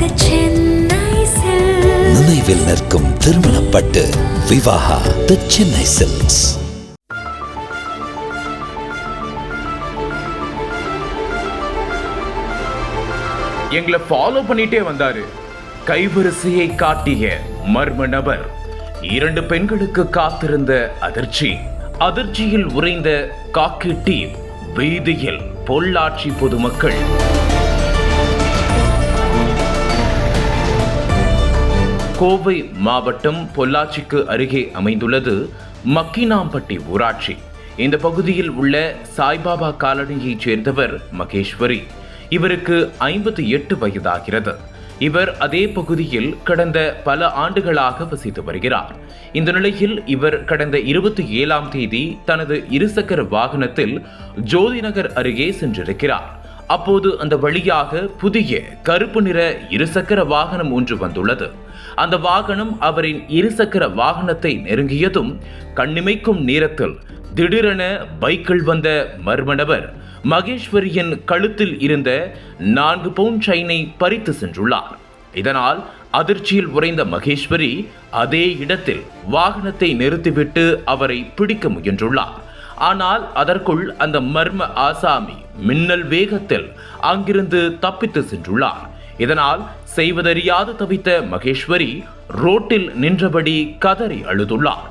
The Chennai Silks. நினைவில் நிற்கும் திருமணப்பட்டு விவாகா தி சென்னை சில்க்ஸ் எங்களை ஃபாலோ பண்ணிட்டே வந்தாரு. கைவரிசையை காட்டிய மர்ம நபர். இரண்டு பெண்களுக்கு காத்திருந்த அதிர்ச்சி. அதிர்ச்சியில் உறைந்த காக்கி டீம் வீதியில் பொள்ளாச்சி பொதுமக்கள். கோவை மாவட்டம் பொள்ளாச்சிக்கு அருகே அமைந்துள்ளது மக்கினாம்பட்டி ஊராட்சி. இந்த பகுதியில் உள்ள சாய்பாபா காலனியைச் சேர்ந்தவர் மகேஸ்வரி. இவருக்கு ஐம்பத்தி எட்டு வயதாகிறது. இவர் அதே பகுதியில் கடந்த பல ஆண்டுகளாக வசித்து வருகிறார். இந்த நிலையில் இவர் கடந்த இருபத்தி ஏழாம் தேதி தனது இருசக்கர வாகனத்தில் ஜோதிநகர் அருகே சென்றிருக்கிறார். அப்போது அந்த வழியாக புதிய கருப்பு நிற இருசக்கர வாகனம் ஒன்று வந்துள்ளது. அந்த வாகனம் அவரின் இருசக்கர வாகனத்தை நெருங்கியதும் கண்ணிமைக்கும் நேரத்தில் திடீரென பைக்கில் வந்த மர்ம மகேஸ்வரியின் கழுத்தில் இருந்த நான்கு பவுன் செயினை பறித்து சென்றுள்ளார். இதனால் அதிர்ச்சியில் உறைந்த மகேஸ்வரி அதே இடத்தில் வாகனத்தை நிறுத்திவிட்டு அவரை பிடிக்க முயன்றுள்ளார். ஆனால் அதற்குள் அந்த மர்ம ஆசாமி மின்னல் வேகத்தில் அங்கிருந்து தப்பித்து சென்றுள்ளார். இதனால் செய்வதறியாது தவித்த மகேஸ்வரி ரோட்டில் நின்றபடி கதறி அழுதுள்ளார்.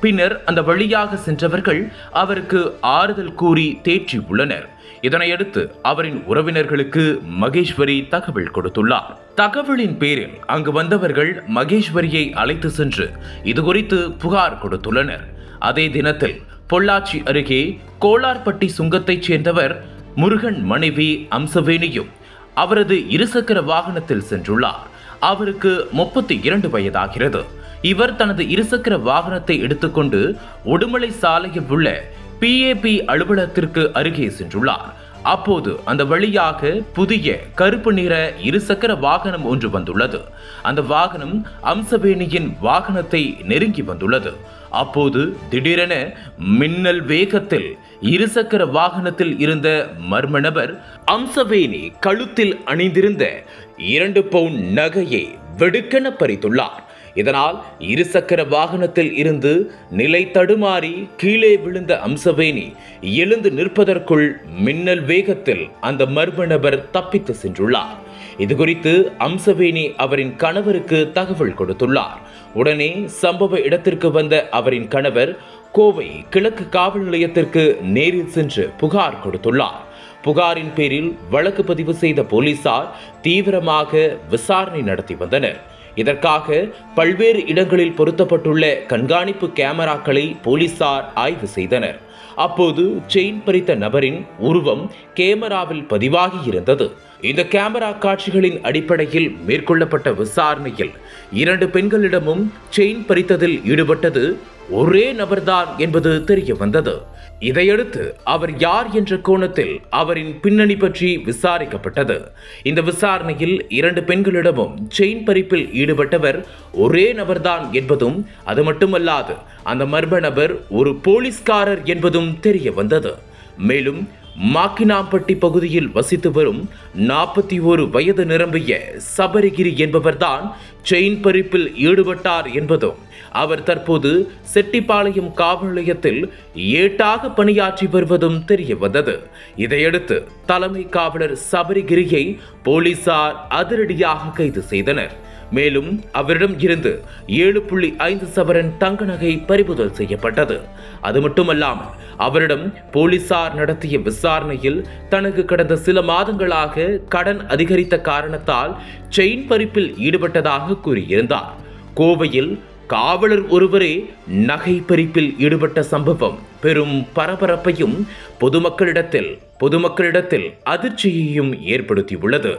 பின்னர் அந்த வழியாக சென்றவர்கள் அவருக்கு ஆறுதல் கூறி தேற்றி உள்ளனர். இதனையடுத்து அவரின் உறவினர்களுக்கு மகேஸ்வரி தகவல் கொடுத்துள்ளார். தகவலின் பேரில் அங்கு வந்தவர்கள் மகேஸ்வரியை அழைத்து சென்று இதுகுறித்து புகார் கொடுத்துள்ளனர். அதே தினத்தில் பொள்ளாச்சி அருகே கோலார்பட்டி சுங்கத்தைச் சேர்ந்தவர் முருகன் மனைவி அம்சவேணியும் அவரது இருசக்கர வாகனத்தில் சென்றுள்ளார். அவருக்கு முப்பத்தி இரண்டு வயதாகிறது. இவர் தனது இருசக்கர வாகனத்தை எடுத்துக்கொண்டு உடுமலை சாலையில் உள்ள பிஏபி அலுவலகத்திற்கு அருகே சென்றுள்ளார். அப்போது அந்த வழியாக புதிய கருப்பு நிற இருசக்கர வாகனம் ஒன்று வந்துள்ளது. அந்த வாகனம் அம்சவேணியின் வாகனத்தை நெருங்கி வந்துள்ளது. அப்போது திடீரென மின்னல் வேகத்தில் இருசக்கர வாகனத்தில் இருந்த மர்ம நபர் அம்சவேணி கழுத்தில் அணிந்திருந்த இரண்டு பவுன் நகையை வெடுக்கென பறித்துள்ளார். இதனால் இருசக்கர வாகனத்தில் இருந்து நிலை தடுமாறி கீழே விழுந்த அம்சவேணி எழுந்து நிற்பதற்குள் மின்னல் வேகத்தில் அந்த மர்ம நபர் தப்பித்து சென்றுள்ளார். இதுகுறித்து அம்சவேணி அவரின் கணவருக்கு தகவல் கொடுத்துள்ளார். உடனே சம்பவ இடத்திற்கு வந்த அவரின் கணவர் கோவை கிழக்கு காவல் நிலையத்திற்கு நேரில் சென்று புகார் கொடுத்துள்ளார். புகாரின் பேரில் வழக்கு பதிவு செய்த போலீசார் தீவிரமாக விசாரணை நடத்தி வந்தனர். இதற்காக பல்வேறு இடங்களில் பொருத்தப்பட்டுள்ள கண்காணிப்பு கேமராக்களை போலீசார் ஆய்வு செய்தனர். அப்போது செயின் பறித்த நபரின் உருவம் கேமராவில் பதிவாகி இருந்தது. இந்த கேமரா காட்சிகளின் அடிப்படையில் மேற்கொள்ளப்பட்ட விசாரணையில் இரண்டு பெண்களிடமும் செயின் பறித்ததில் ஈடுபட்டது ஒரே நபர்தான் என்பது தெரிய வந்தது இதையடுத்து அவர் யார் என்ற கோணத்தில் அவரின் பின்னணி பற்றி விசாரிக்கப்பட்டது. இந்த விசாரணையில் இரண்டு பெண்களிடமும் செயின் பறிப்பில் ஈடுபட்டவர் ஒரே நபர்தான் என்பதும் அது மட்டுமல்லாது அந்த மர்ம நபர் ஒரு போலீஸ்காரர் என்பதும் தெரிய வந்தது மேலும் மாக்கினாம்பட்டி பகுதியில் வசித்து வரும் நாற்பத்தி ஒரு வயது நிரம்பிய சபரிகிரி என்பவர்தான் செயின் பறிப்பில் ஈடுபட்டார் என்பதும் அவர் தற்போது செட்டிப்பாளையம் காவல் நிலையத்தில் ஏட்டாக பணியாற்றி வருவதும் தெரிய வந்தது இதையடுத்து தலைமை காவலர் சபரிகிரியை போலீசார் அதிரடியாக கைது செய்தனர். மேலும் அவரிடம் இருந்து ஏழு புள்ளி ஐந்து சவரன் தங்க நகை பறிமுதல் செய்யப்பட்டது. அது மட்டுமல்லாமல் அவரிடம் போலீசார் நடத்திய விசாரணையில் தனக்கு கடந்த சில மாதங்களாக கடன் அதிகரித்த காரணத்தால் செயின் பறிப்பில் ஈடுபட்டதாக கூறியிருந்தார். கோவையில் காவலர் ஒருவரே நகை பறிப்பில் ஈடுபட்ட சம்பவம் பெரும் பரபரப்பையும் பொதுமக்களிடத்தில் பொதுமக்களிடத்தில் அதிர்ச்சியையும் ஏற்படுத்தியுள்ளது.